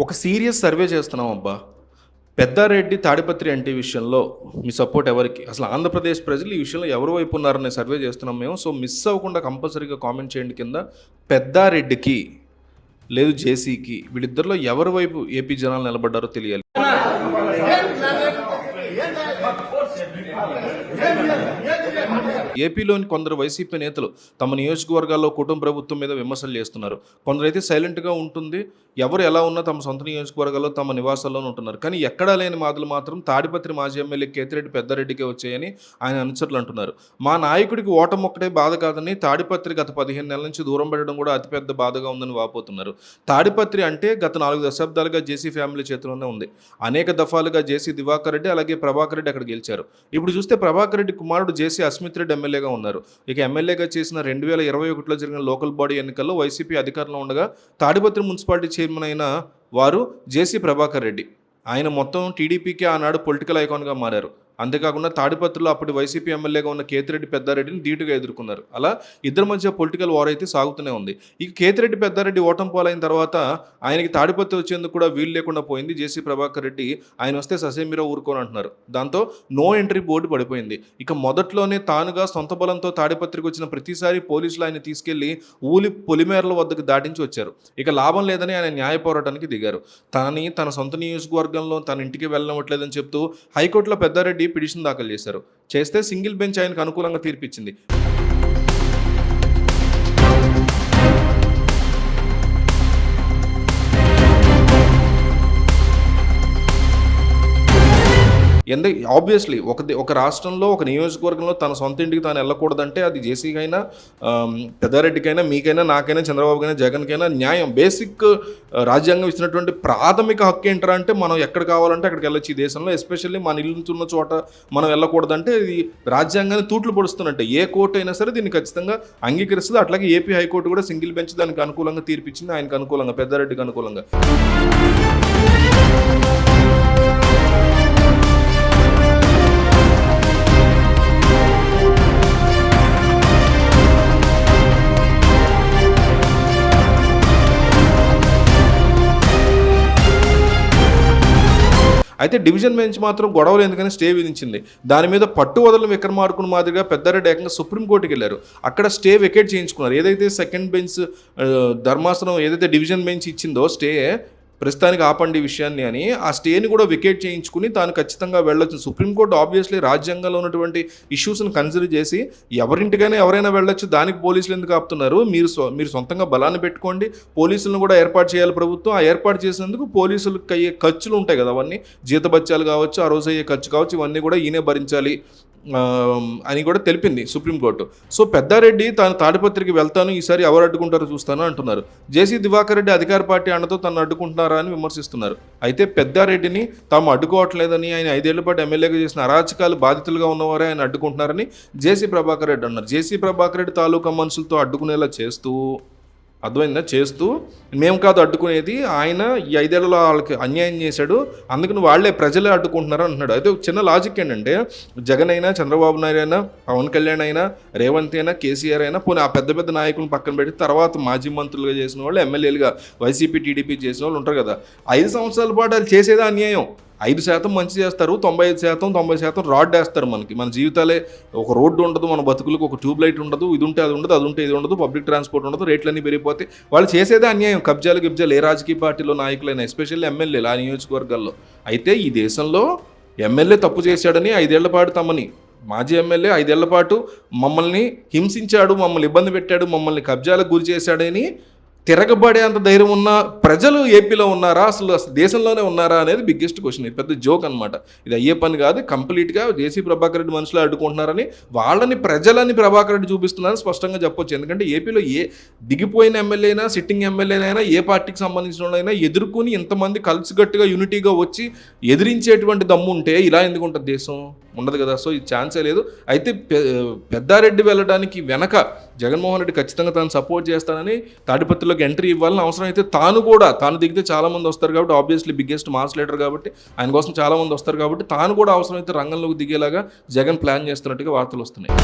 ఒక serious survey చేస్తున్నాం అబ్బా. పెద్దారెడ్డి తాడిపత్రి అంటే విషయంలో మీ సపోర్ట్ ఎవరికి? అసలు ఆంధ్రప్రదేశ్ ప్రజలు ఈ విషయంలో ఎవరి వైపు ఉన్నారనే సర్వే చేస్తున్నాం మేము. సో మిస్ అవ్వకుండా కంపల్సరీగా కామెంట్ చేయండి కింద. పెద్దారెడ్డికి లేదు జేసీకి. వీళ్ళిద్దరిలో ఎవరి వైపు ఏపీ జనాలు నిలబడ్డారో తెలియాలి. ఏపీలోని కొందరు వైసీపీ నేతలు తమ నియోజకవర్గాల్లో కుటుంబ ప్రభుత్వం మీద విమర్శలు చేస్తున్నారు. కొందరైతే సైలెంట్గా ఉంటుంది. ఎవరు ఎలా ఉన్నా తమ సొంత నియోజకవర్గాల్లో తమ నివాసాల్లోనే ఉంటున్నారు. కానీ ఎక్కడా లేని మాటలు మాత్రం తాడిపత్రి మాజీ ఎమ్మెల్యే కేతిరెడ్డి పెద్దారెడ్డికే వచ్చాయని ఆయన అనుచరులు అంటున్నారు. మా నాయకుడికి ఓటం ఒక్కటే బాధ కాదని తాడిపత్రి గత పదిహేను నెలల నుంచి దూరం పెట్టడం కూడా అతిపెద్ద బాధగా ఉందని వాపోతున్నారు. తాడిపత్రి అంటే గత నాలుగు దశాబ్దాలుగా జేసీ ఫ్యామిలీ చేతిలోనే ఉంది. అనేక దఫాలుగా జేసీ దివాకర్ రెడ్డి అలాగే ప్రభాకర్ రెడ్డి అక్కడ గెలిచారు. ఇప్పుడు చూస్తే ప్రభాకర్ రెడ్డి కుమారుడు జేసీ అస్మిత్ రెడ్డి ఎమ్మెల్యేగా ఉన్నారు. ఇక ఎమ్మెల్యేగా చేసిన రెండు వేల ఇరవై ఒకటిలో జరిగిన లోకల్ బాడీ ఎన్నికల్లో వైసీపీ అధికారంలో ఉండగా తాడిపత్రి మున్సిపాలిటీ చైర్మన్ అయిన వారు జేసీ ప్రభాకర్ రెడ్డి. ఆయన మొత్తం టీడీపీకి ఆనాడు పొలిటికల్ ఐకాన్గా మారారు. అంతేకాకుండా తాడిపత్రిలో అప్పటి వైసీపీ ఎమ్మెల్యేగా ఉన్న కేతిరెడ్డి పెద్దారెడ్డిని ధీటుగా ఎదుర్కొన్నారు. అలా ఇద్దరి మధ్య పొలిటికల్ వార్ అయితే సాగుతూనే ఉంది. ఇక కేతిరెడ్డి పెద్దారెడ్డి ఓటం పాలైన తర్వాత ఆయనకి తాడిపత్రి వచ్చేందుకు కూడా వీలు లేకుండా పోయింది. జేసీ ప్రభాకర్ రెడ్డి ఆయన వస్తే ససేమిరా ఊరుకోని అంటున్నారు. దాంతో నో ఎంట్రీ బోర్డు పడిపోయింది. ఇక మొదట్లోనే తానుగా సొంత బలంతో తాడిపత్రికి వచ్చిన ప్రతిసారి పోలీసులు ఆయన తీసుకెళ్ళి ఊలి పొలిమేరల వద్దకు దాటించి వచ్చారు. ఇక లాభం లేదని ఆయన న్యాయ పోరాటానికి దిగారు. తనని తన సొంత నియోజకవర్గంలో తన ఇంటికి వెళ్ళనివ్వట్లేదని చెప్తూ హైకోర్టులో పెద్దారెడ్డి పిటిషన్ దాఖలు చేశారు. చేస్తే సింగిల్ బెంచ్ ఆయనకు అనుకూలంగా తీర్పిచ్చింది. ఎందు ఆబ్వియస్లీ ఒక ఒక రాష్ట్రంలో ఒక నియోజకవర్గంలో తన సొంత ఇంటికి తాను వెళ్ళకూడదంటే అది జేసీకైనా పెద్దారెడ్డికైనా మీకైనా నాకైనా చంద్రబాబుకైనా జగన్కైనా న్యాయం. బేసిక్ రాజ్యాంగం ఇచ్చినటువంటి ప్రాథమిక హక్కు ఏంటరా అంటే మనం ఎక్కడ కావాలంటే అక్కడికి వెళ్ళొచ్చు ఈ దేశంలో ఎస్పెషల్లీ మన ఇల్లుతున్న చోట మనం వెళ్ళకూడదంటే ఇది రాజ్యాంగాన్ని తూట్లు పొడుస్తున్నట్టే. ఏ కోర్టు అయినా సరే దీన్ని ఖచ్చితంగా అంగీకరిస్తుంది. అట్లాగే ఏపీ హైకోర్టు కూడా సింగిల్ బెంచ్ దానికి అనుకూలంగా తీర్పిచ్చింది. ఆయనకు అనుకూలంగా పెద్దారెడ్డికి అనుకూలంగా. అయితే డివిజన్ బెంచ్ మాత్రం గొడవలు ఎందుకని స్టే విధించింది. దాని మీద పట్టు వదలని విక్రమార్కుని మాదిరిగా పెద్దారెడ్డి ఏకంగా సుప్రీంకోర్టుకి వెళ్ళారు. అక్కడ స్టే వెకేట్ చేయించుకున్నారు. ఏదైతే సెకండ్ బెంచ్ ధర్మాసనం ఏదైతే డివిజన్ బెంచ్ ఇచ్చిందో స్టే ప్రస్తుతానికి ఆపండి విషయాన్ని అని ఆ స్టేని కూడా వికెట్ చేయించుకుని తాను ఖచ్చితంగా వెళ్ళొచ్చు. సుప్రీంకోర్టు ఆబ్వియస్లీ రాజ్యాంగంలో ఉన్నటువంటి ఇష్యూస్ని కన్సిడర్ చేసి ఎవరింటికైనా ఎవరైనా వెళ్ళొచ్చు దానికి పోలీసులు ఎందుకు ఆపుతున్నారు? మీరు స్వ- మీరు సొంతంగా బలాన్ని పెట్టుకోండి పోలీసులను కూడా ఏర్పాటు చేయాలి ప్రభుత్వం. ఆ ఏర్పాటు చేసినందుకు పోలీసులకు అయ్యే ఖర్చులు ఉంటాయి కదా అవన్నీ. జీతబత్యాలు కావచ్చు ఆ రోజు అయ్యే ఖర్చు కావచ్చు ఇవన్నీ కూడా ఈయనే భరించాలి అని కూడా తెలిపింది సుప్రీంకోర్టు సో పెద్దారెడ్డి తాను తాడిపత్రికి వెళ్తాను ఈసారి ఎవరు అడ్డుకుంటారో చూస్తాను అంటున్నారు. జేసీ దివాకర్ రెడ్డి అధికార పార్టీ అండతో తను అడ్డుకుంటున్నారు అని విమర్శిస్తున్నారు. అయితే పెద్దారెడ్డిని తాము అడ్డుకోవట్లేదని ఆయన ఐదేళ్ళ పాటు ఎమ్మెల్యేగా చేసిన అరాచకాలు బాధితులుగా ఉన్నవారే ఆయన అడ్డుకుంటున్నారని జేసీ ప్రభాకర్ రెడ్డి అన్నారు. జేసీ ప్రభాకర్ రెడ్డి తాలూకా మనుషులతో అడ్డుకునేలా చేస్తూ అర్థమైందా? చేస్తూ మేము కాదు అడ్డుకునేది ఆయన ఈ ఐదేళ్ళలో వాళ్ళకి అన్యాయం చేశాడు అందుకని వాళ్ళే ప్రజలే అడ్డుకుంటున్నారు అంటున్నాడు. అయితే చిన్న లాజిక్ ఏంటంటే జగన్ అయినా చంద్రబాబు నాయుడు అయినా పవన్ కళ్యాణ్ అయినా రేవంత్ అయినా కేసీఆర్ అయినా పోనీ ఆ పెద్ద పెద్ద నాయకులను పక్కన పెట్టి తర్వాత మాజీ మంత్రులుగా చేసిన వాళ్ళు ఎమ్మెల్యేలుగా వైసీపీ టీడీపీ చేసిన వాళ్ళు ఉంటారు కదా. ఐదు సంవత్సరాల పాటు వాళ్ళు చేసేదే అన్యాయం. ఐదు శాతం మంచి చేస్తారు తొంభై ఐదు శాతం తొంభై శాతం రాడ్ వేస్తారు మనకి. మన జీవితాలే ఒక రోడ్డు ఉండదు మన బతుకులకు ఒక ట్యూబ్ లైట్ ఉండదు ఇది ఉంటే అది ఉండదు అది ఉంటే ఇది ఉండదు పబ్లిక్ ట్రాన్స్పోర్ట్ ఉండదు రేట్లన్నీ పెరిగిపోతే వాళ్ళు చేసేదే అన్యాయం కబ్జాలు గిబ్జాలు ఏ రాజకీయ పార్టీలో నాయకులైనా ఎస్పెషల్లీ ఎమ్మెల్యేలు ఆ నియోజకవర్గాల్లో. అయితే ఈ దేశంలో ఎమ్మెల్యే తప్పు చేశాడని ఐదేళ్ళ పాటు తమని మాజీ ఎమ్మెల్యే ఐదేళ్ళ పాటు మమ్మల్ని హింసించాడు మమ్మల్ని ఇబ్బంది పెట్టాడు మమ్మల్ని కబ్జాలకు గురి చేశాడని తిరగబడేంత ధైర్యం ఉన్న ప్రజలు ఏపీలో ఉన్నారా? అసలు అసలు దేశంలోనే ఉన్నారా అనేది బిగ్గెస్ట్ క్వశ్చన్ ఇది పెద్ద జోక్ అనమాట ఇది అయ్యే పని కాదు కంప్లీట్గా జేసీ ప్రభాకర్ రెడ్డి మనుషులు అడ్డుకుంటున్నారని వాళ్ళని ప్రజలని ప్రభాకర్ రెడ్డి చూపిస్తున్నారని స్పష్టంగా చెప్పొచ్చు. ఎందుకంటే ఏపీలో ఏ దిగిపోయిన ఎమ్మెల్యే అయినా సిట్టింగ్ ఎమ్మెల్యేనైనా ఏ పార్టీకి సంబంధించిన వాళ్ళైనా ఎదుర్కొని ఇంతమంది కలిసిగట్టుగా యూనిటీగా వచ్చి ఎదిరించేటువంటి దమ్ము ఉంటే ఇలా ఎందుకు ఉంటుంది దేశం? ఉండదు కదా. సో ఈ ఛాన్సే లేదు. అయితే పెద్దారెడ్డి వెళ్ళడానికి వెనక జగన్మోహన్ రెడ్డి ఖచ్చితంగా తాను సపోర్ట్ చేస్తానని తాడిపత్రిలోకి ఎంట్రీ ఇవ్వాలని అవసరం అయితే తాను కూడా తాను దిగితే చాలామంది వస్తారు కాబట్టి ఆబ్వియస్లీ బిగ్గెస్ట్ మాస్ లీడర్ కాబట్టి ఆయన కోసం చాలామంది వస్తారు కాబట్టి తాను కూడా అవసరమైతే రంగంలోకి దిగేలాగా జగన్ ప్లాన్ చేస్తున్నట్టుగా వార్తలు వస్తున్నాయి.